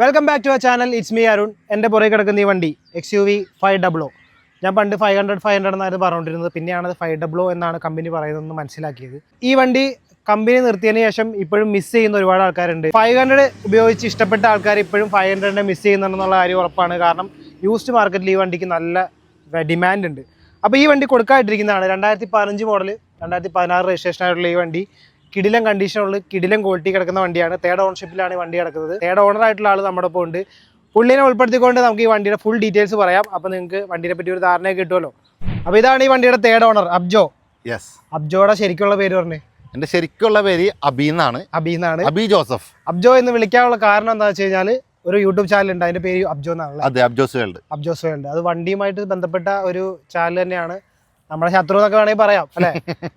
Welcome back to our channel it's me Arun എന്റെ പുറകെ കിടക്കുന്ന ഈ വണ്ടി X U V five double ഞാൻ പണ്ട് ഫൈവ് ഹൺഡ്രഡ് ഫൈവ് ഹൺഡ്രഡ് എന്നായിരുന്നു പറഞ്ഞുകൊണ്ടിരുന്നത്. പിന്നെയാണ് അത് ഫൈവ് ഡബ്ലോ എന്നാണ് കമ്പനി പറയുന്നതെന്ന് മനസ്സിലാക്കിയത്. ഈ വണ്ടി കമ്പനി നിർത്തിയതിന് ശേഷം ഇപ്പോഴും മിസ് ചെയ്യുന്ന ഒരുപാട് ആൾക്കാരുണ്ട്. ഫൈവ് ഹൺഡ്രഡ് ഉപയോഗിച്ച് ഇഷ്ടപ്പെട്ട ആൾക്കാർ ഇപ്പോഴും ഫൈവ് ഹൺഡ്രഡിനെ മിസ് ചെയ്യുന്നുണ്ടെന്നുള്ള കാര്യം ഉറപ്പാണ്. കാരണം യൂസ്ഡ് മാർക്കറ്റിൽ ഈ വണ്ടിക്ക് നല്ല ഡിമാൻഡ് ഉണ്ട്. അപ്പോൾ ഈ വണ്ടി കൊടുക്കാതിരിക്കുന്നതാണ് രണ്ടായിരത്തി പതിനഞ്ച് മോഡൽ രണ്ടായിരത്തി പതിനാറ് രജിസ്ട്രേഷൻ ആയിട്ടുള്ള ഈ വണ്ടി. കിടിലം കണ്ടീഷനുള്ള കിടിലം ക്വാളിറ്റി കിടക്കുന്ന വണ്ടിയാണ്. തേർഡ് ഓണർഷിപ്പിലാണ് ഈ വണ്ടി കിടക്കുന്നത്. തേർഡ് ഓണർ ആയിട്ടുള്ള ആൾ നമ്മുടെ ഒപ്പം ഉണ്ട്. പുള്ളിനെ ഉൾപ്പെടുത്തിക്കൊണ്ട് നമുക്ക് ഈ വണ്ടിയുടെ ഫുൾ ഡീറ്റെയിൽസ് പറയാം. അപ്പോൾ നിങ്ങൾക്ക് വണ്ടിയെ പറ്റി ഒരു ധാരണ കിട്ടുമല്ലോ. അപ്പോൾ ഇതാണ് ഈ വണ്ടിയുടെ തേർഡ് ഓണർ അബ്ജോ. യെസ് അബ്ജോയുടെ ശരിക്കുള്ള പേര് പറഞ്ഞേ. എന്റെ ശരിക്കുള്ള പേര് അബി എന്നാണ്. അബി എന്നാണ്. അബി ജോസഫ്. അബ്ജോ എന്ന് വിളിക്കാനുള്ള കാരണം എന്താ വെച്ച് കഴിഞ്ഞാൽ ഒരു യൂട്യൂബ് ചാനൽ ഉണ്ട്. അതിന്റെ പേര് അബ്ജോ എന്നാണ് അതെ അബ്ജോസ് വേൾഡ്. അബ്ജോസ് വേൾഡ്. അത് വണ്ടിയുമായിട്ട് ബന്ധപ്പെട്ട ഒരു ചാനൽ തന്നെയാണ്. നമ്മുടെ ശത്രു എന്നൊക്കെ വേണമെങ്കിൽ പറയാം അല്ലെ?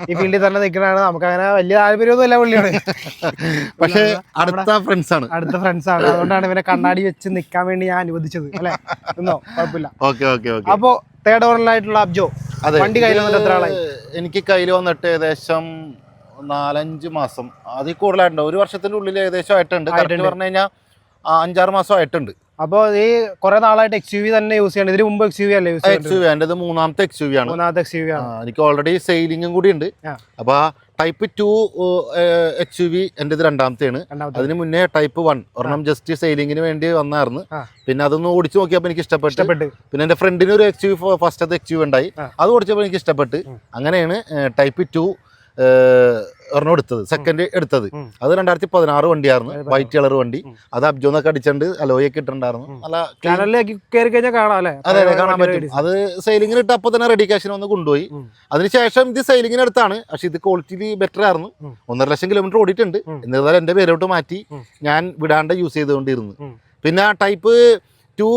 ഈ ഫീൽഡിൽ തന്നെ നിൽക്കുന്നതാണ്. നമുക്ക് അങ്ങനെ വലിയ താല്പര്യമൊന്നും ഇല്ല പുള്ളിയാണ് പക്ഷേ അടുത്ത ഫ്രണ്ട്സ് ആണ് അടുത്ത ഫ്രണ്ട്സ് ആണ് അതുകൊണ്ടാണ് ഇവനെ കണ്ണാടി വെച്ച് നിൽക്കാൻ വേണ്ടി ഞാൻ അനുവദിച്ചത് അല്ലെ? ഒന്നോ കുഴപ്പമില്ല. Okay okay okay. അപ്പോ തേർഡ് ഓവറിലായിട്ടുള്ള അബ്ജോ വണ്ടി കയ്യിൽ വന്നിട്ട് എത്ര ആളായി? എനിക്ക് കയ്യിൽ വന്നിട്ട് ഏകദേശം നാലഞ്ച് മാസം. അതിൽ കൂടുതലായിട്ടുണ്ട്. ഒരു വർഷത്തിന്റെ ഉള്ളിൽ ഏകദേശം ആയിട്ടുണ്ട്. പറഞ്ഞു കഴിഞ്ഞാൽ അഞ്ചാറ് മാസം ആയിട്ടുണ്ട്. അപ്പൊ ഈ കുറെ നാളായിട്ട് എക്സ് യു വി തന്നെ യൂസ് ചെയ്യണം ഇതിന് മുമ്പ് എക്സ് യു വി അല്ലേ യൂസ് എക്സ് യു വി എന്റെ മൂന്നാമത്തെ എക്സ് യു വി ആണ്. മൂന്നാമത്തെ എക്സ് യു വി ആണ്. എനിക്ക് ഓൾറെഡി സെയിലിംഗും കൂടി ഉണ്ട്. അപ്പൊ type two H U V എന്റെ ഇത് രണ്ടാമത്തെയാണ്. അതിന് മുന്നേ ടൈപ്പ് വൺ ഒരെണ്ണം ജസ്റ്റ് സെയിലിങ്ങിന് വേണ്ടി വന്നായിരുന്നു. പിന്നെ അതൊന്ന് ഓടിച്ചു നോക്കിയപ്പോൾ എനിക്ക് ഇഷ്ടപ്പെട്ടു. പിന്നെ എന്റെ ഫ്രണ്ടിന് ഒരു എക്സ് യു ഫസ്റ്റത്തെ എക്സ് യു ഉണ്ടായി. അത് ഓടിച്ചപ്പോൾ എനിക്ക് ഇഷ്ടപ്പെട്ടു. അങ്ങനെയാണ് ടൈപ്പ് ടു ഒരെണ്ണം എടുത്തത് സെക്കൻഡ് എടുത്തത്. അത് രണ്ടായിരത്തി പതിനാറ് വണ്ടിയായിരുന്നു വൈറ്റ് കളർ വണ്ടി. അത് അബ്ജോന്നൊക്കെ അടിച്ചിട്ടുണ്ട് അലോയൊക്കെ ഇട്ടിട്ടുണ്ടായിരുന്നു. നല്ല clean- ചാനലിലേക്ക് കയറി കഴിഞ്ഞാൽ കാണാം അല്ലേ? അതെ അതെ കാണാൻ പറ്റും. അത് സെയിലിങ്ങിന് ഇട്ട് അപ്പൊ തന്നെ റെഡി ക്യാഷിന് ഒന്ന് കൊണ്ടുപോയി. അതിനുശേഷം ഇത് സെയിലിങ്ങിന് അടുത്താണ്. പക്ഷെ ഇത് ക്വാളിറ്റി ബെറ്റർ ആയിരുന്നു. ഒന്നര ലക്ഷം കിലോമീറ്റർ ഓടിയിട്ടുണ്ട്. എന്നിരുന്നാലും എന്റെ പേരോട്ട് മാറ്റി ഞാൻ വിടാണ്ട് യൂസ് ചെയ്തുകൊണ്ടിരുന്നു. പിന്നെ ആ ടൈപ്പ് ടു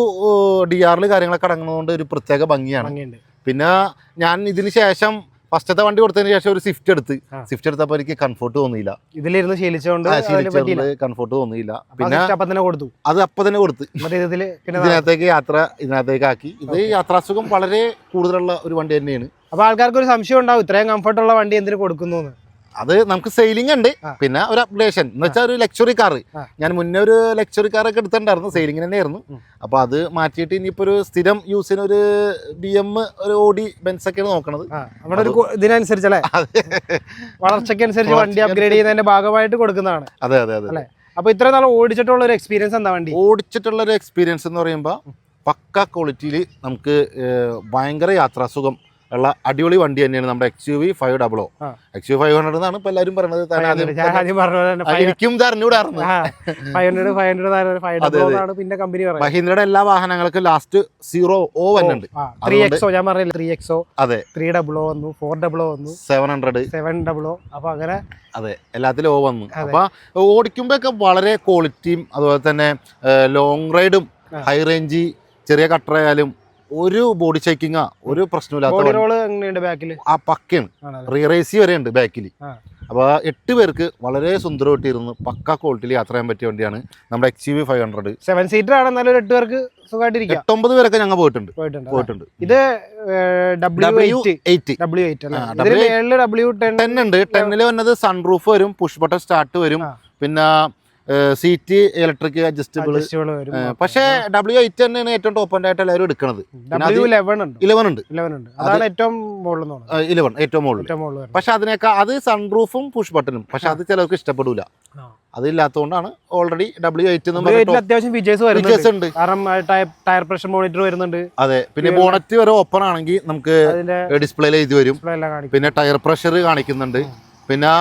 ഡി ആറിൽ കാര്യങ്ങളൊക്കെ അടങ്ങുന്നതുകൊണ്ട് ഒരു പ്രത്യേക ഭംഗിയാണ്. പിന്നെ ഞാൻ ഇതിന് ശേഷം ഫസ്റ്റത്തെ വണ്ടി കൊടുത്തതിന് ശേഷം ഒരു സ്വിഫ്റ്റ് എടുത്ത്. സ്വിഫ്റ്റ് എടുത്തപ്പോൾ എനിക്ക് കംഫർട്ട് തോന്നിയില്ല. ഇതിലിരുന്ന് ശീലിച്ചുകൊണ്ട് അതിന് പറ്റിയില്ല. കംഫർട്ട് തോന്നിയില്ല. പിന്നെ അപ്പൊ തന്നെ കൊടുത്തു. അത് അപ്പം തന്നെ കൊടുത്ത് ഇതിനകത്തേക്ക് യാത്ര ഇതിനകത്തേക്ക് ആക്കി ഇത് യാത്രാസുഖം വളരെ കൂടുതലുള്ള ഒരു വണ്ടി തന്നെയാണ്. അപ്പൊ ആൾക്കാർക്ക് ഒരു സംശയം ഉണ്ടാവും ഇത്രയും കംഫർട്ടുള്ള വണ്ടി എന്തിനു കൊടുക്കുന്നു. അത് നമുക്ക് സെയിലിംഗ് ഉണ്ട്. പിന്നെ ഒരു അപ്ഡേഷൻ എന്ന് വെച്ചാൽ ഒരു ലക്ഷറി കാർ ഞാൻ മുന്നേ ഒരു ലക്ഷറി കാർ ഒക്കെ എടുത്തിട്ടുണ്ടായിരുന്നു സെയിലിംഗ് തന്നെയായിരുന്നു. ആയിരുന്നു അപ്പൊ അത് മാറ്റിയിട്ട് ഇനിയിപ്പോ ഒരു സ്ഥിരം യൂസിന് ഒരു ബി എം ഒരു ഓടി ബെൻസ് ഒക്കെയാണ് നോക്കണത്. നമ്മുടെ ഒരു ഇതിനനുസരിച്ചല്ലേ? വളർച്ചയ്ക്ക് അനുസരിച്ച് വണ്ടി അപ്ഗ്രേഡ് ചെയ്യുന്നതിന്റെ ഭാഗമായിട്ട് കൊടുക്കുന്നതാണ്. അതെ അതെ അതെ. അപ്പോൾ അപ്പൊ ഇത്ര നാൾ ഓടിച്ചിട്ടുള്ള ഒരു എക്സ്പീരിയൻസ് എന്താ വണ്ടി? ഓടിച്ചിട്ടുള്ള ഒരു എക്സ്പീരിയൻസ് എന്ന് പറയുമ്പോൾ പക്ക ക്വാളിറ്റിയിൽ നമുക്ക് ഭയങ്കര യാത്രാസുഖം. ഉള്ള അടിപൊളി വണ്ടി തന്നെയാണ് നമ്മുടെ X U V five double O X U five hundred എന്നാണ് ഇപ്പൊ എല്ലാവരും പറയുന്നത് ഞാൻ ആദ്യം പറഞ്ഞ പോലെ തന്നെ ആ, എനിക്കും അറിഞ്ഞൂടായിരുന്നു ഡബിൾ മഹീന്ദ്രയുടെ എല്ലാ വാഹനങ്ങൾക്കും ലാസ്റ്റ് സീറോ ഓ വന്നുണ്ട് ത്രീ എക്സോ ഞാൻ പറഞ്ഞില്ല ത്രീ എക്സോ അതെ. ത്രീ ഓ വന്നു ഫോർ ഓ വന്നു. സെവൻ ഹൺഡ്രഡ് സെവൻ ഡബിളോ അപ്പൊ അങ്ങനെ അതെ എല്ലാത്തിലും ഓ വന്നു. അപ്പൊ ഓടിക്കുമ്പോഴൊക്കെ വളരെ ക്വാളിറ്റിയും അതുപോലെ തന്നെ ലോങ് റൈഡും ഹൈ റേഞ്ച് ചെറിയ കട്ടറായാലും ഒരു ബോഡി ചെക്കിങ് ഒരു പ്രശ്നമില്ലാത്ത ബാക്കിൽ ആ പക്കയാണ്. ആണല്ലേ? വരെ ഉണ്ട് ബാക്കിൽ അപ്പൊ അപ്പോൾ എട്ട് പേർക്ക് വളരെ സുന്ദരമായിട്ടിരുന്ന് പക്ക ക്വാളിറ്റിയിൽ യാത്ര ചെയ്യാൻ പറ്റിയ വണ്ടിയാണ് നമ്മുടെ X V five hundred seven seater ആണ് എന്നാലും എട്ട് പേർക്ക് സുഖമായിട്ടിരിക്കും. എട്ടൊമ്പത് പേരൊക്കെ ഞങ്ങൾ പോയിട്ടുണ്ട്. പോയിട്ടുണ്ട്. ഇത് ഡബ്ല്യു എയ്റ്റ് ഡബ്ല്യു എയ്റ്റ് അല്ലേ? ആ, ഇതിന് W8. മേളിൽ ഡബ്ല്യു ടെൻ ടെൻ ഉണ്ട്. ടെന്നിൽ വന്നത് സൺറൂഫ് വരും പുഷ് ബട്ടൺ സ്റ്റാർട്ട് വരും. പിന്നെ സീറ്റ് ഇലക്ട്രിക് അഡ്ജസ്റ്റബിൾ പക്ഷേ ഡബ്ല്യു എയ്റ്റ് തന്നെയാണ് ഏറ്റവും ടോപ്പ് ആൻഡ് ആയിട്ട് എല്ലാവരും എടുക്കുന്നത് ഇലവൻ ഉണ്ട്. അതാണ് ഏറ്റവും ഇലവൻ ഏറ്റവും മുകളിൽ പക്ഷെ അതിനേക്കാൾ അത് സൺറൂഫും പുഷ് ബട്ടനും പക്ഷെ അത് ചിലർക്ക് ഇഷ്ടപ്പെടില്ല അതില്ലാത്തതുകൊണ്ടാണ് ഓൾറെഡി ഡബ്ല്യു എയ്റ്റ് അത്യാവശ്യം ഫീച്ചേഴ്സ് ഉണ്ട്. കാരണം ടയർ പ്രഷർ മോണിറ്റർ വരുന്നുണ്ട്. അതെ. പിന്നെ ബോണറ്റ് വരെ ഓപ്പൺ ആണെങ്കിൽ നമുക്ക് ഡിസ്പ്ലേയിൽ എഴുതി വരും. പിന്നെ ടയർ പ്രഷർ കാണിക്കുന്നുണ്ട്. പിന്നെ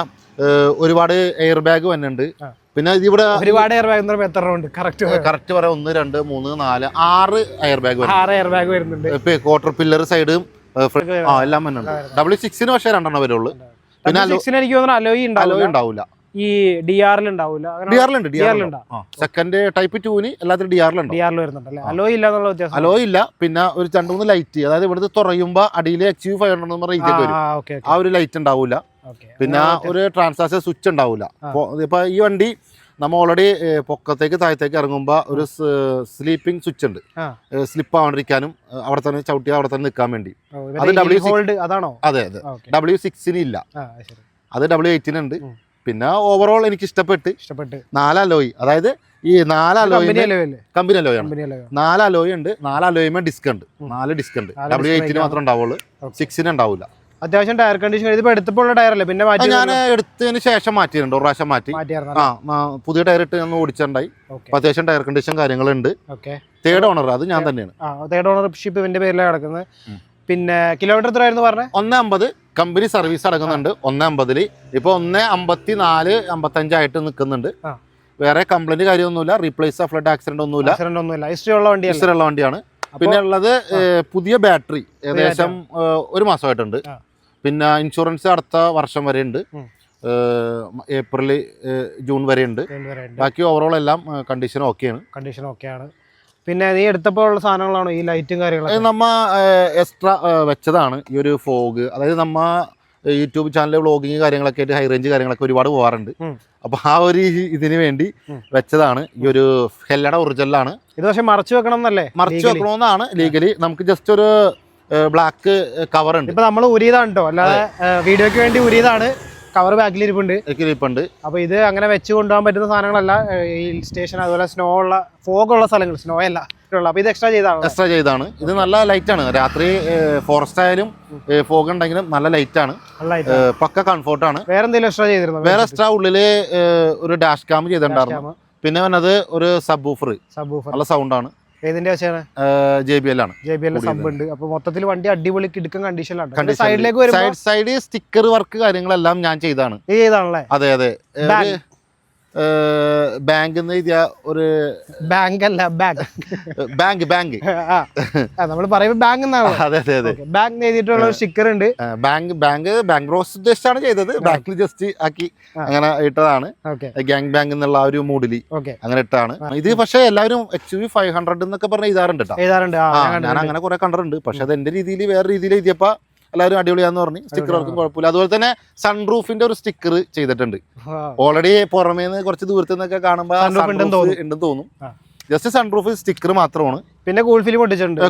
ഒരുപാട് എയർ ബാഗ് വന്നുണ്ട് ആ. പിന്നെ ഇതിവിടെ ഒരുപാട് എയർ ബാഗ് എത്ര ഉണ്ട് കറക്റ്റ് കറക്റ്റ് പറയാം ഒന്ന് രണ്ട് മൂന്ന് നാല് ആറ് എയർ ബാഗ് വരും. ആറ് എയർ ബാഗ് വരുന്നുണ്ട്. ഇപ്പൊ ക്വാർട്ടർ പില്ലർ സൈഡും ആ എല്ലാം തന്നെ ഉണ്ട്. ഡബ്ല്യു സിക്സിന് പക്ഷേ രണ്ടെണ്ണം വരുള്ളൂ. പിന്നെ സിക്സിന് എനിക്ക് തോന്നുന്നു അലോയി അലോയി ഉണ്ടാവില്ല ഈ ഡി ആറിൽ ഉണ്ടാവില്ല ഡി ആറിലുണ്ട് ഡി ആറിലുണ്ട് സെക്കൻഡ് ടൈപ്പ് ടൂന് എല്ലാത്തിനും ഡി ആറിലുണ്ട് ഡി ആറിൽ വരുന്നുണ്ട് അല്ലേ? അലോയി ഇല്ല എന്നുള്ള വ്യത്യാസം. അലോ ഇല്ല. പിന്നെ ഒരു രണ്ട് മൂന്ന് ലൈറ്റ് അതായത് ഇവിടുത്തെ തുറയുമ്പോ അടിയിൽ യു ഫൈവ് ഹൺഡ്രഡ് വരും. ആ ഒരു ലൈറ്റ് ഉണ്ടാവില്ല പിന്നെ ഒരു ട്രാൻസാക്ഷൻ സ്വിച്ച് ഉണ്ടാവില്ല ആ. ഇപ്പൊ ഈ വണ്ടി നമ്മൾ ഓൾറെഡി പൊക്കത്തേക്ക് താഴത്തേക്ക് ഇറങ്ങുമ്പോൾ ഒരു സ്ലീപ്പിംഗ് സ്വിച്ച് ഉണ്ട്. സ്ലിപ്പ് ആവാണ്ടിരിക്കാനും അവിടെ തന്നെ ചവിട്ടി അവിടെ തന്നെ നിൽക്കാൻ വേണ്ടി. അത് ഡബ്ല്യൂ ഹോൾഡ് അതാണോ? അതെ അതെ. ഡബ്ല്യൂ സിക്സിന് ഇല്ല. ആ അത് ഡബ്ല്യു എയ്റ്റിന് ഉണ്ട്. പിന്നെ ഓവറോൾ എനിക്ക് ഇഷ്ടപ്പെട്ട് ഇഷ്ടപ്പെട്ട്. നാല് അലോയി അതായത് ഈ നാലാലോയി കമ്പനി അലോയാണ് കമ്പനി നാല് അലോയ് ഉണ്ട് നാല് അലോയുമേ ഡിസ്ക് ഉണ്ട്. നാല് ഡിസ്ക് ഉണ്ട്. ഡബ്ല്യൂ എയ്റ്റിന് മാത്രമേ മാത്രം ഉണ്ടാവുള്ളൂ. സിക്സിന് ഉണ്ടാവില്ല അത്യാവശ്യം ടയർ കണ്ടീഷൻ ഇതിപ്പോ എടുത്തപ്പോൾ അല്ലേ? പിന്നെ മാറ്റി ഞാൻ എടുത്തതിന് ശേഷം മാറ്റിയിട്ടുണ്ട്. ഒരു പ്രാവശ്യം മാറ്റി. ആ പുതിയ ടയർ ഇട്ട് ഞാൻ ഓടിച്ചിട്ടുണ്ടായി അപ്പൊ അത്യാവശ്യം ടയർ കണ്ടീഷൻ കാര്യങ്ങളുണ്ട്. ഓക്കെ തേർഡ് ഓണർ അത് ഞാൻ തന്നെയാണ്. തേർഡ് ഓണർഷിപ്പ് ഇവന്റെ പേരിലാണ് കിടക്കുന്നത്. പിന്നെ കിലോമീറ്റർ എത്രയായിരുന്നു പറഞ്ഞത് ഒന്ന് അമ്പത്. കമ്പനി സർവീസ് അടങ്ങുന്നുണ്ട് ഒന്ന് അമ്പതിൽ. ഇപ്പൊ ഒന്ന് അമ്പത്തി നാല് അമ്പത്തഞ്ചായിട്ട് നിൽക്കുന്നുണ്ട് വേറെ കംപ്ലൈന്റ് കാര്യമൊന്നുമില്ല. റീപ്ലേസ് ഫ്ലഡ് ആക്സിഡന്റ് ഒന്നുമില്ല. ആക്സിഡന്റ് ഒന്നുമില്ല. ഹിസ്റ്ററി ഉള്ള വണ്ടിയല്ല? ഉള്ള വണ്ടിയാണ്. പിന്നെ ഉള്ളത് പുതിയ ബാറ്ററി ഏകദേശം ഒരു മാസമായിട്ടുണ്ട്. പിന്നെ ഇൻഷുറൻസ് അടുത്ത വർഷം വരെ ഉണ്ട് ഏപ്രിൽ ജൂൺ വരെ ഉണ്ട് ബാക്കി ഓവറോൾ എല്ലാം കണ്ടീഷൻ ഓക്കെയാണ് കണ്ടീഷൻ ഓക്കെയാണ് പിന്നെ നീ എടുത്തപ്പോൾ ഉള്ള സാധനങ്ങളാണോ? ഈ ലൈറ്റും കാര്യങ്ങളും നമ്മ എക്സ്ട്രാ വെച്ചതാണ്. ഈ ഒരു ഫോഗ് അതായത് നമ്മ യൂട്യൂബ് ചാനലിൽ വ്ളോഗിങ് കാര്യങ്ങളൊക്കെ ആയിട്ട് ഹൈ റേഞ്ച് കാര്യങ്ങളൊക്കെ ഒരുപാട് പോകാറുണ്ട് അപ്പോൾ അപ്പൊ ആ ഒരു ഇതിന് വേണ്ടി വെച്ചതാണ്. ഈ ഒരു ഹെല്ലയുടെ ഒറിജിനലാണ് ഇത് പക്ഷെ മറച്ചു വെക്കണം എന്നല്ലേ? മറച്ചു വെക്കണമെന്നാണ് ലീഗലി നമുക്ക് ജസ്റ്റ് ഒരു ബ്ലാക്ക് കവർ ഉണ്ട്. ഇപ്പൊ നമ്മൾ ഉരിയതാണ് കേട്ടോ അല്ലാതെ വീഡിയോക്ക് വേണ്ടി ഉരിയതാണ് കവർ ബാക്കിൽ ഇരിപ്പുണ്ട് ഇരിപ്പുണ്ട് അപ്പൊ ഇത് അങ്ങനെ വെച്ച് കൊണ്ടുപോകാൻ പറ്റുന്ന സാധനങ്ങളല്ല. ഹിൽ സ്റ്റേഷൻ അതുപോലെ സ്നോ ഉള്ള ഫോഗ് ഉള്ള സ്ഥലങ്ങൾ. സ്നോ അല്ല. അപ്പൊ ഇത് എക്സ്ട്രാ ചെയ്താണ്. എക്സ്ട്രാ ചെയ്താണ്. ഇത് നല്ല ലൈറ്റ് ആണ്. രാത്രി ഫോറസ്റ്റ് ആയാലും ഫോഗ് ഉണ്ടെങ്കിലും നല്ല ലൈറ്റ് ആണ്. പക്ക കംഫോർട്ട് ആണ്. വേറെ എന്തെങ്കിലും എക്സ്ട്രാ ചെയ്തിരുന്നു? വേറെ എക്സ്ട്രാ ഉള്ളിൽ ഒരു ഡാഷ് ക്യാം ചെയ്തിട്ടുണ്ടായിരുന്നു. പിന്നെ വന്നത് ഒരു സബ് ഊഫർ നല്ല സൗണ്ട് സൗണ്ടാണ് ഏതിന്റെ വശമാണ് ജെ ബി എൽ ആണ്. ജെ ബി എൽ സംഭവമുണ്ട് അപ്പൊ മൊത്തത്തിൽ വണ്ടി അടിപൊളി കിടക്കും കണ്ടീഷനിലാണ് സൈഡിലേക്ക് സൈഡ് സ്റ്റിക്കർ വർക്ക് കാര്യങ്ങളെല്ലാം ഞാൻ ചെയ്താണ്. ചെയ്താണല്ലേ അതെ അതെ. ബാങ്ക് ഒരു ബാങ്ക്. അല്ല ബാങ്ക് ബാങ്ക്. ബാങ്ക് നമ്മൾ പറയുമ്പോൾ ബാങ്ക് എന്നാണ്? അതെ അതെ അതെ. ബാങ്ക് എഴുതിയിട്ടുള്ള ഒരു സ്റ്റിക്കർ ഉണ്ട്. ബാങ്ക് ബാങ്ക് ബാങ്ക് റോസ് ഉദ്ദേശിച്ചാണ് ചെയ്തത്. ബാങ്കിൽ ജസ്റ്റ് ആക്കി അങ്ങനെ ഇട്ടതാണ്. ഗാങ് ബാങ്ക് എന്നുള്ള ആ ഒരു മൂഡിൽ അങ്ങനെ ഇട്ടാണ് ഇത് പക്ഷേ എല്ലാവരും എച്ച് വി ഫൈവ് ഹൺഡ്രഡ് എന്നൊക്കെ പറഞ്ഞ് എഴുതാറുണ്ട് കേട്ടോ എഴുതാറുണ്ട്. ഞാൻ അങ്ങനെ കുറെ കണ്ടിട്ടുണ്ട്. പക്ഷെ അത് എന്റെ രീതിയിൽ വേറെ രീതിയിൽ എഴുതിയപ്പോ എല്ലാവരും അടിപൊളിയാന്ന് പറഞ്ഞു സ്റ്റിക്കർ വർക്കും കുഴപ്പമില്ല. അതുപോലെ തന്നെ സൺ റൂഫിന്റെ ഒരു സ്റ്റിക്കർ ചെയ്തിട്ടുണ്ട്. ഓൾറെഡി പുറമേന്ന് കുറച്ച് ദൂരത്ത് നിന്നൊക്കെ കാണുമ്പോൾ ഉണ്ടെന്ന് തോന്നും. ജസ്റ്റ് സൺ ആ. സ്റ്റിക്കർ മാത്രമാണ്. പിന്നെ കൂൾ ഫിലിം ഒട്ടിച്ചിട്ടുണ്ട്.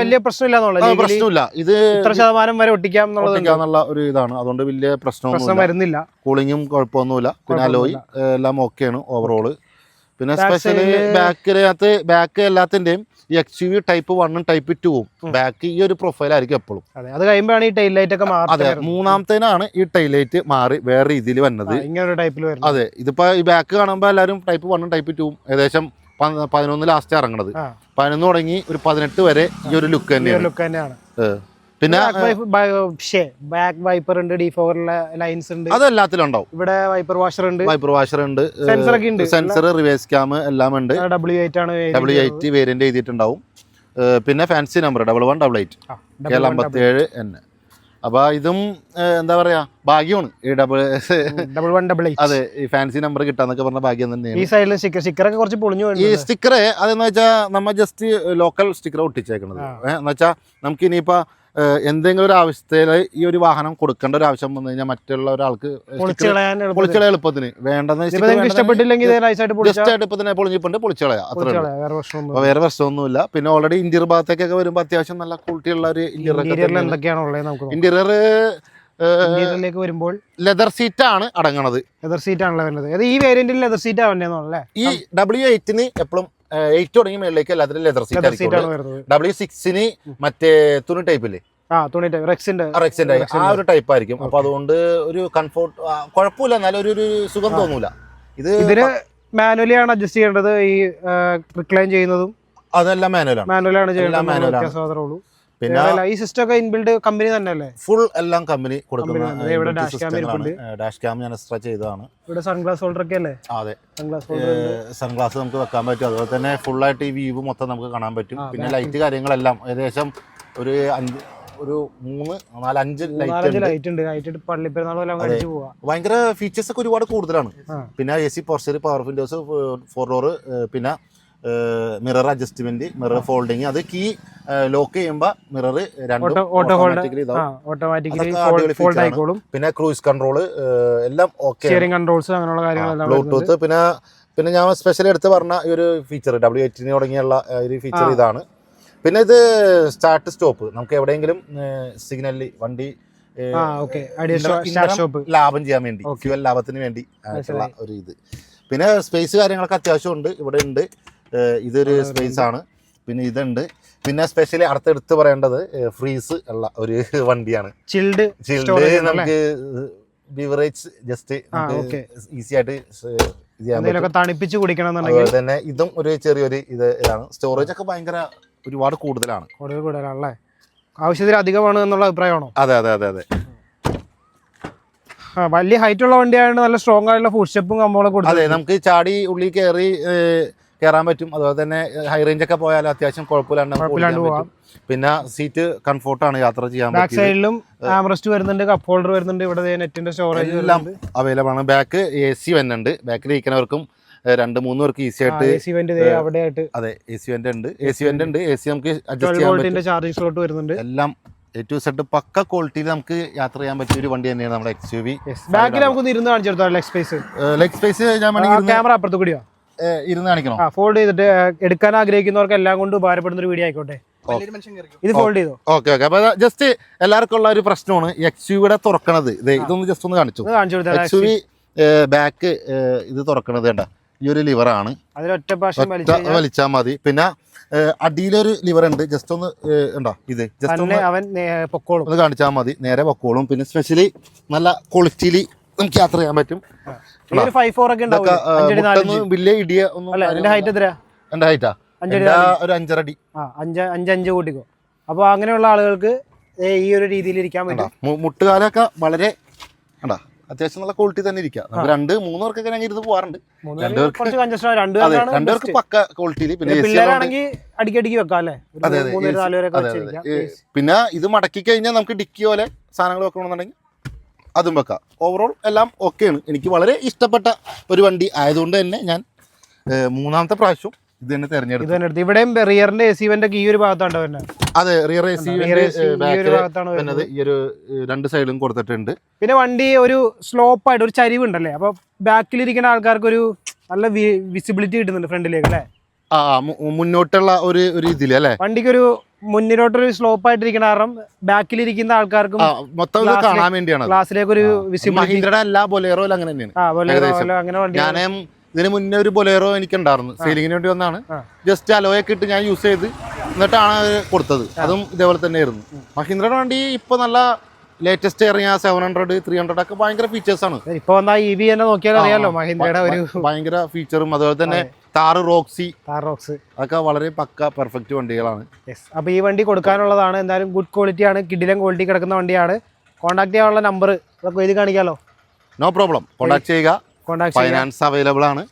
വലിയ പ്രശ്നമില്ല ഇത് ഇത്ര ശതമാനം വരെ ഒട്ടിക്കാം എന്നുള്ള ഒരു ഇതാണ്. അതുകൊണ്ട് വലിയ പ്രശ്നം വരുന്നില്ല. കൂളിങ്ങും കുഴപ്പമൊന്നുമില്ല. പിന്നെ അലോയി എല്ലാം ഓക്കെയാണ് ഓവറോൾ പിന്നെ സ്പെഷ്യലി ബാക്കിനകത്ത് ബാക്ക് എല്ലാത്തിന്റെയും ഈ എക്സ് യു വി ടൈപ്പ് വണ്ണും ടൈപ്പ് ടുവും. ബാക്ക് ഈ ഒരു പ്രൊഫൈൽ ആയിരിക്കും എപ്പോഴും. അതെ കഴിയുമ്പോഴാണ് ഈ ടൈൽ ലൈറ്റ് ഒക്കെ അതെ മൂന്നാമത്തേനാണ് ഈ ടൈലൈറ്റ് മാറി വേറെ രീതിയിൽ വന്നത്. ഇങ്ങനെ ടൈപ്പിൽ അതെ ഇതിപ്പോ ഈ ബാക്ക് കാണുമ്പോൾ എല്ലാവരും ടൈപ്പ് വണ്ണും ടൈപ്പ് ടുവും ഏകദേശം പതിനൊന്ന് ലാസ്റ്റ് ഇറങ്ങണത്. പതിനൊന്ന് തുടങ്ങി ഒരു പതിനെട്ട് വരെ ഈ ഒരു ലുക്ക് തന്നെയാണ്. ലുക്ക് തന്നെയാണ്. പിന്നെ ബാക്ക് വൈപ്പർ ഉണ്ട് ഡിഫോറിലെ ലൈൻസ് ഉണ്ട് അത് എല്ലാത്തിലും ഉണ്ടാവും ഇവിടെ വൈപ്പർ വാഷർ ഉണ്ട്. വൈപ്പർ വാഷർ ഉണ്ട് സെൻസർ ഒക്കെ ഉണ്ട്. സെൻസർ റിവേഴ്സ് ക്യാം എല്ലാം ഉണ്ട് ഡബ്ല്യു എയ്റ്റ് ആണ് ഡബിൾ എയ്റ്റ് വേരിയന്റ് എഴുതിയിട്ടുണ്ടാവും. പിന്നെ fancy number double one double eight Kerala അമ്പത്തി ഏഴ് എൻ അപ്പൊ ഇതും എന്താ പറയാ ഭാഗ്യമാണ്. ഈ ഡബിൾ ഡബിൾ വൺ ഡബിൾ അതെ ഈ ഫാൻസി നമ്പർ കിട്ടാന്നൊക്കെ പറഞ്ഞ ഭാഗ്യം തന്നെയാണ്. ഈ സൈഡിൽ സ്റ്റിക്കർ ഒക്കെ കുറച്ച് പൊളിഞ്ഞു ഈ സ്റ്റിക്കർ അതെന്ന് വെച്ചാൽ നമ്മ ജസ്റ്റ് ലോക്കൽ സ്റ്റിക്കർ ഒട്ടിച്ചേക്കണത്. എന്ന് വെച്ചാൽ നമുക്ക് ഇനിയിപ്പോ എന്തെങ്കിലും ഒരു അവസ്ഥയിൽ ഈ ഒരു വാഹനം കൊടുക്കേണ്ട ഒരു ആവശ്യം വന്നു കഴിഞ്ഞാൽ മറ്റുള്ള ഒരാൾക്ക് പൊളിച്ച് കളയാൻ എളുപ്പത്തിൽ. പൊളിച്ചളയ എളുപ്പത്തിന്. വേണ്ടെന്ന് ഇഷ്ടപ്പെട്ടില്ലെങ്കിൽ പൊളിഞ്ഞിപ്പുണ്ട് പൊളിച്ചളയാ അത്ര വേറെ പ്രശ്നമൊന്നും പ്രശ്നമൊന്നുമില്ല. പിന്നെ ഓൾറെഡി ഇന്റീരിയർ ഭാഗത്തേക്കൊക്കെ വരുമ്പോൾ അത്യാവശ്യം നല്ല ക്വാളിറ്റി ഉള്ള ഒരു ഇന്റീരിയർ ഇന്റീരിയർ ഇന്റീരിയറിലേക്ക് വരുമ്പോൾ ലെതർ സീറ്റ് ആണ് അടങ്ങണത്. ലെതർ സീറ്റ് ആണല്ലോ വരുന്നത്. ഈ വേരിയന്റിൽ ലെതർ സീറ്റ് ആവണ്ടേന്നല്ലേ ഈ ഡബ്ല്യു എയ്റ്റിന് എപ്പോഴും എയ്റ്റ് തുടങ്ങി മേളിലേക്ക് എല്ലാത്തിനും ലെതർ സീറ്റ് ഡബ്ല്യു സിക്സിന് മറ്റേ തുണി ടൈപ്പില്ലേ റെക്സിന്റെ ആ ഒരു ടൈപ്പ് ആയിരിക്കും. അപ്പൊ അതുകൊണ്ട് ഒരു കംഫോർട്ട് കുഴപ്പമില്ല. എന്നാലും ഒരു ഒരു സുഖം തോന്നൂല. ഇത് ഇതിന് മാനുവലി ആണ് അഡ്ജസ്റ്റ് ചെയ്യേണ്ടത് ഈ റിക്ലൈൻ ചെയ്യുന്നതും. അതെല്ലാം മാനുവലാണ് മാനുവൽ ആണ് ചെയ്യേണ്ടത്. പിന്നെ ഈ സിസ്റ്റം ഒക്കെ ഇൻബിൽഡ് കമ്പനി തന്നെ. അല്ലേ ഫുൾ എല്ലാം കമ്പനി കൊടുക്കുന്ന. ഡാഷ് ക്യാം ഞാൻ എക്സ്ട്രാ ചെയ്തതാണ്. ഇവിടെ സൺഗ്ലാസ് ഹോൾഡർ ഒക്കെ അല്ലേ? അതെ. സൺഗ്ലാസ് നമുക്ക് വെക്കാൻ പറ്റും. അതുപോലെ തന്നെ ഫുൾ ആയിട്ട് ഈ വ്യൂ മൊത്തം നമുക്ക് കാണാൻ പറ്റും. പിന്നെ ലൈറ്റ് കാര്യങ്ങളെല്ലാം. ഏകദേശം ഒരു അഞ്ച് ഒരു മൂന്ന് നാല് അഞ്ച് ലൈറ്റ് ഉണ്ട്. ഭയങ്കര ഫീച്ചേഴ്സ് ഒക്കെ ഒരുപാട് കൂടുതലാണ്. പിന്നെ എ സി പോർച്ചർ പവർ വിൻഡോസ് ഫോർ ഡോർ പിന്നെ മിറർ അഡ്ജസ്റ്റ്മെന്റ് മിറർ ഫോൾഡിങ് അത് കീ ലോക്ക് ചെയ്യുമ്പോൾ മിറർ രണ്ടും ഇതാവും. ഓട്ടോമാറ്റിക്കലി പിന്നെ ക്രൂസ് കൺട്രോൾ എല്ലാം ഓക്കെ കൺട്രോൾസ് അങ്ങനെയുള്ള കാര്യങ്ങളെല്ലാം ബ്ലൂടൂത്ത് പിന്നെ പിന്നെ ഞാൻ സ്പെഷ്യലി എടുത്ത് പറഞ്ഞ ഈ ഒരു ഫീച്ചർ ഡബ്ല്യു എയ്റ്റിന് തുടങ്ങിയുള്ള ഒരു ഫീച്ചർ. ഇതാണ്. പിന്നെ ഇത് സ്റ്റാർട്ട് സ്റ്റോപ്പ് നമുക്ക് എവിടെയെങ്കിലും സിഗ്നലിൽ വണ്ടി ലാഭം ചെയ്യാൻ വേണ്ടി. ഫ്യൂവൽ ലാഭത്തിന് വേണ്ടി ആയിട്ടുള്ള ഒരു ഇത്. പിന്നെ സ്പേസ് കാര്യങ്ങളൊക്കെ അത്യാവശ്യം ഉണ്ട് ഇവിടെ ഉണ്ട്. ഇതൊരു സ്പേസ് ആണ്. പിന്നെ ഇതുണ്ട്. പിന്നെ സ്പെഷ്യലി അടുത്ത് എടുത്ത് പറയേണ്ടത് ഫ്രീസ് ഉള്ള ഒരു വണ്ടിയാണ്. ചിൽഡ് ചിൽഡ് നമുക്ക് ബിവറേജ് ജസ്റ്റ് ഈസി ആയിട്ട് തണുപ്പിച്ച് കുടിക്കണം തന്നെ ഇതും ഒരു ചെറിയൊരു ഇത് ഇതാണ്. സ്റ്റോറേജ് ഒക്കെ ഭയങ്കര ഒരുപാട് കൂടുതലാണ്. കൂടുതൽ കൂടുതലാണല്ലേ? ആവശ്യത്തിൽ അധികമാണ് എന്നുള്ള അഭിപ്രായമാണോ? അതെ അതെ അതെ അതെ. വലിയ ഹൈറ്റ് ഉള്ള വണ്ടി നല്ല സ്ട്രോങ് ആയിട്ടുള്ള ഫുഡ് സ്റ്റെപ്പും കമ്പോളൊക്കെ അതെ നമുക്ക് ചാടി ഉള്ളിൽ കയറി കയറാൻ പറ്റും. അതുപോലെ തന്നെ ഹൈ റേഞ്ച് ഒക്കെ പോയാൽ അത്യാവശ്യം കുഴപ്പമില്ലാണ്ട് കുഴപ്പമില്ലാണ്ട് പിന്നെ സീറ്റ് കംഫോർട്ടാണ് യാത്ര ചെയ്യാൻ ബാക്ക് സൈഡിലും ആംറസ്റ്റ് വരുന്നുണ്ട് കപ്പ് ഹോൾഡർ വരുന്നുണ്ട് ഇവിടെ നെറ്റിന്റെ സ്റ്റോറേജ് എല്ലാം അവൈലബിൾ ആണ്. ബാക്ക് എ സി വന്നുണ്ട് ബാക്കിൽ ഇരിക്കുന്നവർക്കും രണ്ട് മൂന്ന് പേർക്ക് ഈസി ആയിട്ട് അതെ എ സി വെന്റ് ഉണ്ട്. എ സി വെന്റ് ഉണ്ട്. എ സി നമുക്ക് അഡ്ജസ്റ്റ് ചെയ്യാൻ വോൾട്ടിന്റെ സ്ലോട്ട് വരുന്നുണ്ട്. എല്ലാം ടു സെറ്റ് പക്ക ക്വാളിറ്റിയിൽ നമുക്ക് യാത്ര ചെയ്യാൻ പറ്റിയ ഒരു വണ്ടി തന്നെയാണ് നമ്മുടെ എക്സ് യു വി ബാക്കിൽ നമുക്ക് ഇരുന്ന് കാണിച്ചു കൊടുത്താൽ ലെഗ് സ്പേസ് ലെഗ് സ്പേസ് ഞാൻ ക്യാമറ അപ്പുറത്ത് കൂടിയോ ഇരുന്ന് കാണിക്കണോ? ആ ഫോൾഡ് ചെയ്തിട്ട് എടുക്കാൻ ആഗ്രഹിക്കുന്നവർക്ക് എല്ലാം കൊണ്ട് ഉപകാരപ്പെടുന്ന ഒരു വീഡിയോ ആയിക്കോട്ടെ. ഇത് ഫോൾഡ് ചെയ്തോ? Okay okay. അപ്പൊ ജസ്റ്റ് എല്ലാവർക്കും ഉള്ള ഒരു പ്രശ്നമാണ്. എക്സ് യുടെ തുറക്കണത്. ഇത് ഇതൊന്ന് ജസ്റ്റ് ഒന്ന് കാണിച്ചു? ഇത് കാണിച്ചു കൊടുത്താൽ എക്സ് യു ബാക്ക് ഇത് തുറക്കണത് കണ്ട? ഈ ഒരു ലിവറാണ് വലിച്ചാൽ മതി. പിന്നെ അടിയിലൊരു ലിവർ ഉണ്ട്. ജസ്റ്റ് ഒന്ന് ഉണ്ടോ? ഇത്. ജസ്റ്റ് തന്നെ ഒന്ന് അവൻ പൊക്കോളും. ഒന്ന് കാണിച്ചാൽ മതി. നേരെ പൊക്കോളും. പിന്നെ സ്പെഷ്യലി നല്ല ക്വാളിറ്റിയിൽ നമുക്ക് യാത്ര ചെയ്യാൻ പറ്റും. ഫൈവ് ഫോർ ഒക്കെ ഉണ്ടാവും അഞ്ചടി നാലഞ്ച് മുട്ടൊന്നും വലിയ ഇടിയ ഒന്നും അതിന്റെ ഹൈറ്റ് എന്റെ ഹൈറ്റാ ഒരു അഞ്ചരടി. അഞ്ച് അഞ്ച് കൂട്ടിക്കോ. അപ്പോൾ അങ്ങനെയുള്ള ആളുകൾക്ക് ഈ ഒരു രീതിയിൽ ഇരിക്കാൻ പറ്റും മുട്ടുകാലൊക്കെ വളരെ അത്യാവശ്യം നല്ല ക്വാളിറ്റി തന്നെ ഇരിക്കാം. രണ്ട് മൂന്ന് പേർക്കൊക്കെ ഞങ്ങൾ ഇരുന്ന് പോകാറുണ്ട് രണ്ടുപേർക്ക് പക്ക ക്വാളിറ്റിയിൽ പിന്നെ പിന്നെ ഇത് മടക്കി കഴിഞ്ഞാൽ നമുക്ക് ഡിക്കി പോലെ സാധനങ്ങൾ വെക്കണമെന്നുണ്ടെങ്കിൽ അതും വെക്കാം. ഓവറോൾ എല്ലാം ഓക്കെയാണ് എനിക്ക് വളരെ ഇഷ്ടപ്പെട്ട ഒരു വണ്ടി ആയതുകൊണ്ട് തന്നെ ഞാൻ മൂന്നാമത്തെ പ്രാവശ്യം ഇത് തന്നെ തിരഞ്ഞെടുത്തു. ഇവിടെയും റിയറിന്റെ എ സി വെന്റ് ഈ ഒരു ഭാഗത്താണ് അതെ റിയർ എ സി ഈ ഒരു ഭാഗത്താണ് ഈ ഒരു രണ്ട് സൈഡിലും കൊടുത്തിട്ടുണ്ട്. പിന്നെ വണ്ടി ഒരു സ്ലോപ്പ് ആയിട്ട് ഒരു ചരിവ് ഉണ്ടല്ലേ അപ്പൊ ബാക്കിലിരിക്കുന്ന ആൾക്കാർക്ക് ഒരു നല്ല വിസിബിലിറ്റി കിട്ടുന്നുണ്ട് ഫ്രണ്ടിലേക്ക് അല്ലേ? ആ മുന്നോട്ടുള്ള ഒരു ഒരു ഇതിൽ അല്ലേ? വണ്ടിക്ക് ഒരു മുന്നിലോട്ടൊരു സ്ലോപ്പ് ആയിട്ടിരിക്കുന്ന കാരണം ബാക്കിലിരിക്കുന്ന ആൾക്കാർക്കും മൊത്തം കാണാൻ വേണ്ടിയാണ് ക്ലാസ്സിലേക്ക് ഒരു വിസിബിലിറ്റി മഹീന്ദ്രയുടെ എല്ലാ ബൊലേറോയിലും അങ്ങനെ തന്നെയാണ്. അങ്ങനെ വണ്ടി ഞാൻ ഇതിന് മുന്നേ ഒരു ബൊലേറോ എനിക്ക് ഉണ്ടായിരുന്നു സെയിലിങ്ങിന് വേണ്ടി വന്നാണ്. ജസ്റ്റ് അലോയൊക്കെ ഇട്ട് ഞാൻ യൂസ് ചെയ്ത് എന്നിട്ടാണ് അത് കൊടുത്തത്. അതും ഇതേപോലെ തന്നെ ആയിരുന്നു മഹീന്ദ്രയുടെ വണ്ടി ഇപ്പൊ നല്ല ലേറ്റസ്റ്റ് ഇറങ്ങിയ സെവൻ ഹൺഡ്രഡ് ത്രീ ഹൺഡ്രഡ് ഒക്കെ ഭയങ്കര ഫീച്ചേഴ്സ് ആണ്. ഇപ്പൊ വന്ന ഇ വി തന്നെ നോക്കിയാൽ അറിയാലോ മഹീന്ദ്രയുടെ ഒരു ഭയങ്കര ഫീച്ചറും അതുപോലെ തന്നെ താറ് റോക്സി. താറോക്സ് അതൊക്കെ വളരെ പക്ക പെർഫെക്റ്റ് വണ്ടികളാണ്. യെസ് അപ്പോൾ ഈ വണ്ടി കൊടുക്കാനുള്ളതാണ്. എന്തായാലും ഗുഡ് ക്വാളിറ്റി ആണ്. കിഡിലം ക്വാളിറ്റി കിടക്കുന്ന വണ്ടിയാണ്. കോൺടാക്ട് ചെയ്യാനുള്ള നമ്പർ അതൊക്കെ എഴുതി കാണിക്കാലോ? നോ പ്രോബ്ലം കോൺടാക്ട് ചെയ്യുക. കോൺടാക്ട് ഫൈനാൻസ് അവൈലബിൾ ആണ്.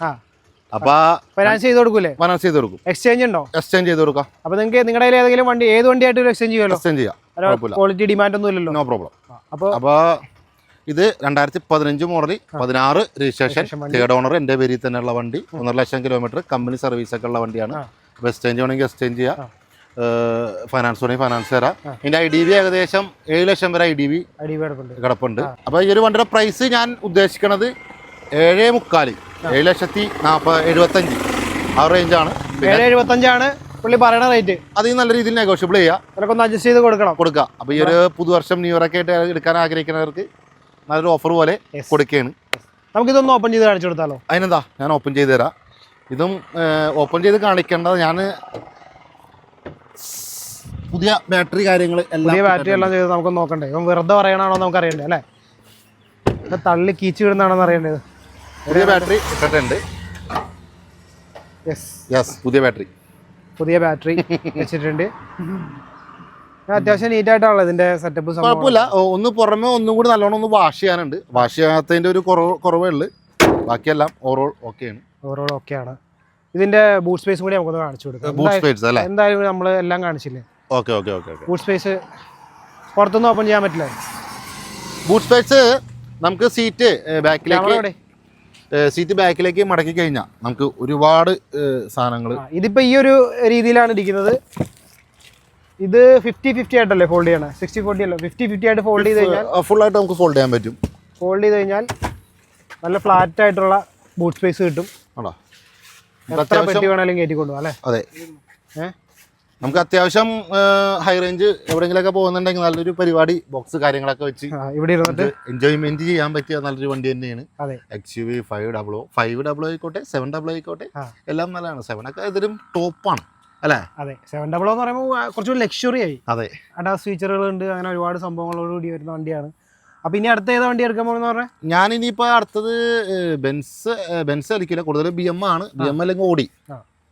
അപ്പൊ ഫൈനാൻസ് ചെയ്ത് കൊടുക്കൂലേ? ഫൈനാൻസ് ചെയ്ത് കൊടുക്കും. എക്സ്ചേഞ്ച് ഉണ്ടോ? എക്സ്ചേഞ്ച് ചെയ്ത് കൊടുക്കാം. അപ്പോൾ നിങ്ങൾക്ക് നിങ്ങളുടെ ഏതെങ്കിലും വണ്ടി ഏത് വണ്ടിയായിട്ട് എക്സ്ചേഞ്ച് ചെയ്യുമല്ലോ? എക്സ്ചേഞ്ച് ചെയ്യാം. ക്വാളിറ്റി ഡിമാൻഡ് ഒന്നും ഇല്ലല്ലോ. നോ പ്രോബ്ലം അപ്പോൾ അപ്പോൾ ഇത് രണ്ടായിരത്തി പതിനഞ്ച് മോഡൽ പതിനാറ് രജിസ്ട്രേഷൻ തേർഡ് ഓണർ എന്റെ പേരിൽ തന്നെയുള്ള വണ്ടി. ഒന്നര ലക്ഷം കിലോമീറ്റർ കമ്പനി സർവീസ് ഒക്കെ ഉള്ള വണ്ടിയാണ്. എക്സ്ചേഞ്ച് വേണമെങ്കിൽ എക്സ്ചേഞ്ച് ചെയ്യാം. ഫൈനാൻസ് വേണമെങ്കിൽ ഫൈനാൻസ് തരാം. ഇതിന്റെ ഐ ഡി ബി ഏകദേശം ഏഴ് ലക്ഷം വരെ ഐ ഡി ബി കിടപ്പുണ്ട്. അപ്പോൾ ഈ ഒരു വണ്ടിയുടെ പ്രൈസ് ഞാൻ ഉദ്ദേശിക്കുന്നത് ഏഴ് മുക്കാൽ ഏഴ് ലക്ഷത്തി നാൽപ്പത് എഴുപത്തഞ്ച്. ആ റേഞ്ചാണ് ഏഴ് എഴുപത്തഞ്ചാണ്. പുള്ളി പറയണ റേറ്റ് അത് നല്ല രീതിയിൽ നെഗോഷ്യബിൾ ചെയ്യുക ഒന്ന് അഡ്ജസ്റ്റ് ചെയ്ത് കൊടുക്കണം. കൊടുക്കുക അപ്പോൾ ഈ ഒരു പുതുവർഷം ന്യൂ ഇയർ ഒക്കെ ആയിട്ട് എടുക്കാൻ ആഗ്രഹിക്കുന്നവർക്ക് നല്ലൊരു ഓഫർ പോലെ. കൊടുക്കുകയാണ്. നമുക്കിതൊന്ന് ഓപ്പൺ ചെയ്ത് കാണിച്ചു കൊടുത്താലോ? അതിനെന്താ? ഞാൻ ഓപ്പൺ ചെയ്ത് തരാം. ഇതും ഓപ്പൺ ചെയ്ത് കാണിക്കേണ്ടത് ഞാൻ പുതിയ ബാറ്ററി കാര്യങ്ങൾ എല്ലാം പുതിയ ബാറ്ററി എല്ലാം ചെയ്ത് നമുക്ക് നോക്കണ്ടേ? ഇപ്പം വെറുതെ പറയണാണോ നമുക്ക് അറിയണ്ടേ അല്ലേ? ഇപ്പം തള്ളി കീച്ചു വിടുന്നതാണെന്ന് അറിയേണ്ടത് പുതിയ ബാറ്ററി ഇട്ടിട്ടുണ്ട്. യെസ് യെസ് പുതിയ ബാറ്ററി പുതിയ ബാറ്ററി വെച്ചിട്ടുണ്ട്. അത്യാവശ്യം നീറ്റ് ആയിട്ടാണല്ലോ ഇതിന്റെ സെറ്റപ്പ് കുഴപ്പമില്ല. ഒന്ന് പുറമെ ഒന്നും കൂടി നല്ലോണം ഒന്ന് വാഷ് ചെയ്യാനുണ്ട്. വാഷ് ചെയ്യാത്തതിന്റെ ഒരു കുറവ് കുറവേ ഉള്ളു. ബാക്കിയെല്ലാം ഓവറോൾ ഓക്കെയാണ് ഓവറോൾ ഓക്കെയാണ് ഇതിന്റെ ബൂട്ട് സ്പേസ് കൂടി നമുക്കൊന്ന് കാണിച്ചു കൊടുക്കാം. എന്തായാലും നമ്മൾ എല്ലാം കാണിച്ചില്ലേ? Okay okay okay boot space പുറത്തൊന്നും ഓപ്പൺ ചെയ്യാൻ പറ്റില്ല. ബൂട്ട് സ്പേസ് നമുക്ക് സീറ്റ് ബാക്കിലേക്ക് സീറ്റ് ബാക്കിലേക്ക് മടക്കി കഴിഞ്ഞാൽ നമുക്ക് ഒരുപാട് സാധനങ്ങൾ ഇതിപ്പോ ഈ ഒരു രീതിയിലാണ് ഇരിക്കുന്നത്. ഇത് ഫിഫ്റ്റി ഫിഫ്റ്റി ആയിട്ടല്ലേ ഫോൾഡ് ചെയ്യണേ? സിക്സ്റ്റി ഫോർട്ടി അല്ല? ഫിഫ്റ്റി ഫിഫ്റ്റി ആയിട്ട് ഫോൾഡ് ചെയ്ത് കഴിഞ്ഞാൽ ഫുൾ ആയിട്ട് നമുക്ക് ഫോൾഡ് ചെയ്യാൻ പറ്റും. ഫോൾഡ് ചെയ്ത് കഴിഞ്ഞാൽ നല്ല ഫ്ലാറ്റ് ആയിട്ടുള്ള ബൂട്ട് സ്പേസ് കിട്ടും. ആണോ? എത്ര പെട്ടി വേണമെങ്കിലും കയറ്റി കൊണ്ടുപോകാം അല്ലേ? അതെ. നമുക്ക് അത്യാവശ്യം ഹൈ റേഞ്ച് എവിടെയെങ്കിലൊക്കെ പോകുന്നുണ്ടെങ്കിൽ നല്ലൊരു പരിപാടി ബോക്സ് കാര്യങ്ങളൊക്കെ വെച്ച് ഇവിടെ ഇരുന്നിട്ട് എൻജോയ്മെന്റ് ചെയ്യാൻ പറ്റിയ നല്ലൊരു വണ്ടി തന്നെയാണ്. X U V five double five double ആയിക്കോട്ടെ സെവൻ ഡബിൾ ആയിക്കോട്ടെ. എല്ലാം നല്ലതാണ്. സെവൻ ഒക്കെ ഇതിലും ടോപ്പാണ് അല്ലേ? അതെ. സെവൻ ഡബിൾ എന്ന് പറയുമ്പോൾ കുറച്ചുകൂടി ലക്ഷറി ആയി. അതെ. അഡാസ് ഫീച്ചറുകൾ ഉണ്ട് അങ്ങനെ ഒരുപാട് സംഭവങ്ങളോട് കൂടി വരുന്ന വണ്ടിയാണ്. അപ്പൊ ഇനി അടുത്ത ഏതാ വണ്ടി എടുക്കാൻ പോകുന്ന പറഞ്ഞാൽ ഞാൻ ഇനിയിപ്പോ അടുത്തത് ബെൻസ് ബെൻസ് അടിക്കില്ല കൂടുതൽ ബി എം ആണ്. ബി എം അല്ലെങ്കിൽ ഓടി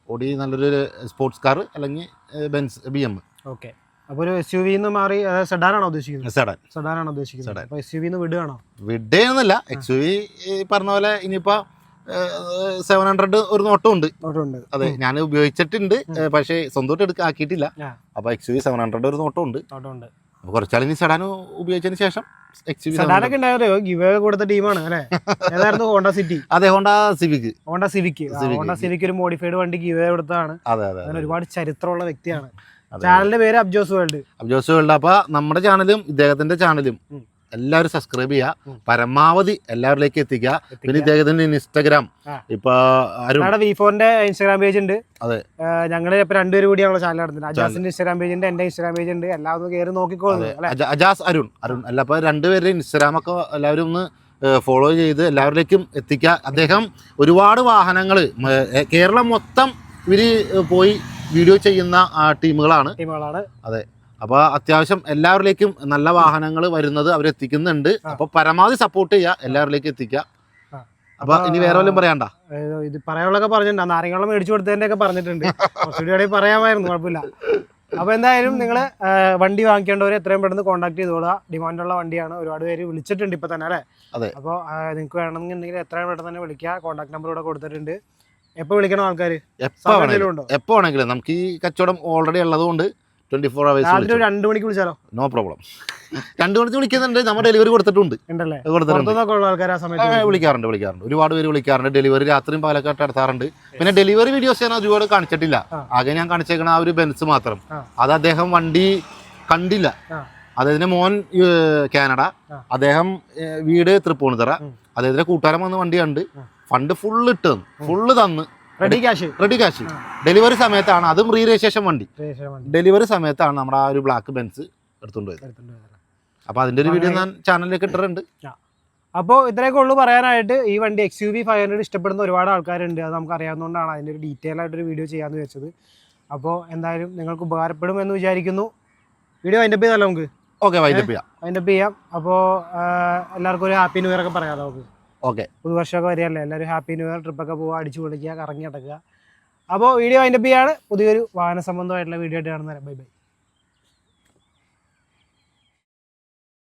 ഓടി നല്ലൊരു സ്പോർട്സ് കാർ അല്ലെങ്കിൽ ബെൻസ് ബി എം ഓക്കെ. അപ്പോൾ ഒരു എസ് യു വിന്ന് മാറി സെഡാനാണോ ഉദ്ദേശിക്കുന്നത്? സെഡാൻ സെഡാനാണോ ഉദ്ദേശിക്കുന്നത്? എസ് യു വിന്ന് വിടുകയാണോ? വിഡേന്നല്ല എക്സ് വി പറഞ്ഞ പോലെ ഇനിയിപ്പോ സെവൻ ഹൺഡ്രഡ് ഒരു നോട്ടം ഉണ്ട് ഉണ്ട് അതെ ഞാൻ ഉപയോഗിച്ചിട്ടുണ്ട് പക്ഷേ സ്വന്തമായിട്ട് എടുക്കാൻ ആക്കിയിട്ടില്ല. അപ്പൊ എക്സ് വി സെവൻ ഹൺഡ്രഡ് ഒരു നോട്ടം ഉണ്ട് ഉണ്ട് അപ്പൊ കുറച്ചാൾ ഇനി സെഡാൻ ഉപയോഗിച്ചതിന് ശേഷം സെഡാനൊക്കെ ഉണ്ടായോ ഗിവ് കൊടുത്ത ടീമാണ് അല്ലേ? ഏതായിരുന്നു ഹോണ്ട സിറ്റി അതെ Honda Civic Honda Civic Honda Civic ഒരു മോഡിഫൈഡ് വണ്ടി ഗിവ് കൊടുത്തതാണ്. അതെ അതെ ഒരുപാട് ചരിത്രമുള്ള വ്യക്തിയാണ്. ചാനലിന്റെ പേര് അബ്ജോസ് വേൾഡ്. അബ്ജോസ് വേൾഡ്. അപ്പൊ നമ്മുടെ ചാനലും ഇദ്ദേഹത്തിന്റെ ചാനലും. എല്ലാവരും സബ്സ്ക്രൈബ് ചെയ്യുക. പരമാവധി എല്ലാവരിലേക്ക് എത്തിക്കുക. പിന്നെ ഇദ്ദേഹത്തിന്റെ ഇൻസ്റ്റാഗ്രാം. ഇപ്പൊ വിഫോറിന്റെ ഫോറിന്റെ ഇൻസ്റ്റാഗ്രാം പേജ് ഉണ്ട്. അതെ. ഞങ്ങൾ ഇപ്പൊ രണ്ടുപേരും ഞങ്ങൾ ചാനൽ നടത്തുന്നത്. അജാസിന്റെ ഇൻസ്റ്റാഗ്രാം പേജ് ഉണ്ട് എന്റെ ഇൻസ്റ്റാഗ്രാം പേജ് ഉണ്ട്. എല്ലാവരും കയറി നോക്കിക്കോളൂ അജാസ് അരുൺ അരുൺ. അല്ല അപ്പൊ രണ്ടുപേരുടെ ഇൻസ്റ്റാഗ്രാം ഒക്കെ എല്ലാവരും ഒന്ന് ഫോളോ ചെയ്ത് എല്ലാവരിലേക്കും എത്തിക്കുക. അദ്ദേഹം ഒരുപാട് വാഹനങ്ങൾ കേരളം മൊത്തം ഇവർ പോയി വീഡിയോ ചെയ്യുന്ന ടീമുകളാണ്. ടീമുകളാണ്. ടീമുകളാണ് അപ്പോൾ അത്യാവശ്യം എല്ലാവരിലേക്കും നല്ല വാഹനങ്ങൾ വരുന്നത് അവർ എത്തിക്കുന്നുണ്ട് അപ്പോൾ പരമാവധി സപ്പോർട്ട് ചെയ്യുക എല്ലാവരിലേക്കും എത്തിക്കുക. അപ്പൊ ഇനി വേറെ വല്ലതും പറയണ്ട ഇത് പറയാനുള്ളതൊക്കെ പറഞ്ഞിട്ടുണ്ട്. നാരങ്ങളും മേടിച്ചു കൊടുത്തതിന്റെ ഒക്കെ പറഞ്ഞിട്ടുണ്ട്. കുറച്ചുകൂടി പറയാമായിരുന്നു കുഴപ്പമില്ല. അപ്പൊ എന്തായാലും നിങ്ങൾ വണ്ടി വാങ്ങിക്കേണ്ടവരെ എത്രയും പെട്ടെന്ന് കോൺടാക്ട് ചെയ്തോളുക ഡിമാൻഡുള്ള വണ്ടിയാണ്. ഒരുപാട് പേര് വിളിച്ചിട്ടുണ്ട് ഇപ്പൊ തന്നെ അല്ലേ? അതെ. അപ്പോൾ നിങ്ങൾക്ക് വേണമെന്നുണ്ടെങ്കിൽ എത്രയും പെട്ടെന്ന് തന്നെ വിളിക്കുക. കോൺടാക്ട് നമ്പർ ഇവിടെ കൊടുത്തിട്ടുണ്ട്. എപ്പോൾ വിളിക്കണം ആൾക്കാർ എപ്പോ വേണമെങ്കിലും. നമുക്ക് ഈ കച്ചവടം ഓൾറെഡി ഉള്ളതുകൊണ്ട് ട്വന്റി ഫോർ അവേഴ്സ് ഒരു രണ്ട് മണിക്ക് വിളിച്ചാലോ? നോ പ്രോബ്ലം രണ്ടു മണിക്ക് വിളിക്കുന്നുണ്ട്. നമ്മൾ ഡെലിവറി കൊടുത്തിട്ടുണ്ട്. വിളിക്കാറുണ്ട് വിളിക്കാറുണ്ട്. ഒരുപാട് പേര് വിളിക്കാറുണ്ട്. ഡെലിവറി രാത്രിയും പാലക്കാട്ട് നടത്താറുണ്ട്. പിന്നെ ഡെലിവറി വീഡിയോസ് ഞാൻ ഒരുപാട് കാണിച്ചിട്ടില്ല. ആകെ ഞാൻ കാണിച്ചേക്കണ ആ ഒരു ബെൻസ് മാത്രം. അത് അദ്ദേഹം വണ്ടി കണ്ടില്ല. അദ്ദേഹത്തിന്റെ മോൻ കാനഡ. അദ്ദേഹം വീട് തൃപ്പൂണിത്തറ. അദ്ദേഹത്തിന്റെ കൂട്ടുകാരൻ വന്ന് വണ്ടി കണ്ട്. ഫണ്ട് ഫുള്ള് ഇട്ട് തന്നു. ഫുള്ള് തന്ന്. Ready cash. റെഡി ഡെലിവറി സമയത്താണ്. അതും റീ രജിസ്ട്രേഷൻ വണ്ടി. ഡെലിവറി സമയത്താണ് നമ്മുടെ ആ ഒരു ബ്ലാക്ക് ബെൻസ് എടുത്തുകൊണ്ട് പോയത്. അപ്പൊ അതിന്റെ ഒരു വീഡിയോ ഞാൻ ചാനലിലേക്ക് ഇട്ടിട്ടുണ്ട്. അപ്പോൾ ഇത്രയൊക്കെ ഉള്ളൂ പറയാനായിട്ട് ഈ വണ്ടി X U V five hundred ഇഷ്ടപ്പെടുന്ന ഒരുപാട് ആൾക്കാരുണ്ട്. അത് നമുക്ക് അറിയാവുന്നതുകൊണ്ടാണ് അതിന്റെ ഒരു ഡീറ്റെയിൽ ആയിട്ടൊരു വീഡിയോ ചെയ്യാമെന്ന് വെച്ചത്. അപ്പോൾ എന്തായാലും നിങ്ങൾക്ക് ഉപകാരപ്പെടും എന്ന് വിചാരിക്കുന്നു. വീഡിയോ അതിന്റെ ചെയ്താലോ നമുക്ക്? ഓക്കെ വൈൻഡപ്പ് ചെയ്യാം. അതിന്റെ ചെയ്യാം. അപ്പോൾ എല്ലാവർക്കും ഒരു ഹാപ്പി ന്യൂ ഇയർ ഒക്കെ പറയാമല്ലോ നമുക്ക്? ഓക്കെ പുതുവർഷമൊക്കെ വരികയല്ലേ? എല്ലാവരും ഹാപ്പി ന്യൂ ഇയർ ട്രിപ്പൊക്കെ പോവുക അടിച്ചു പൊളിക്കുക കറങ്ങി നടക്കുക. അപ്പോൾ വീഡിയോ അതിന്റെ ചെയ്യാണ്. പുതിയൊരു വാഹന സംബന്ധമായിട്ടുള്ള വീഡിയോ ആയിട്ട് കാണുന്നത് ബൈ ബൈ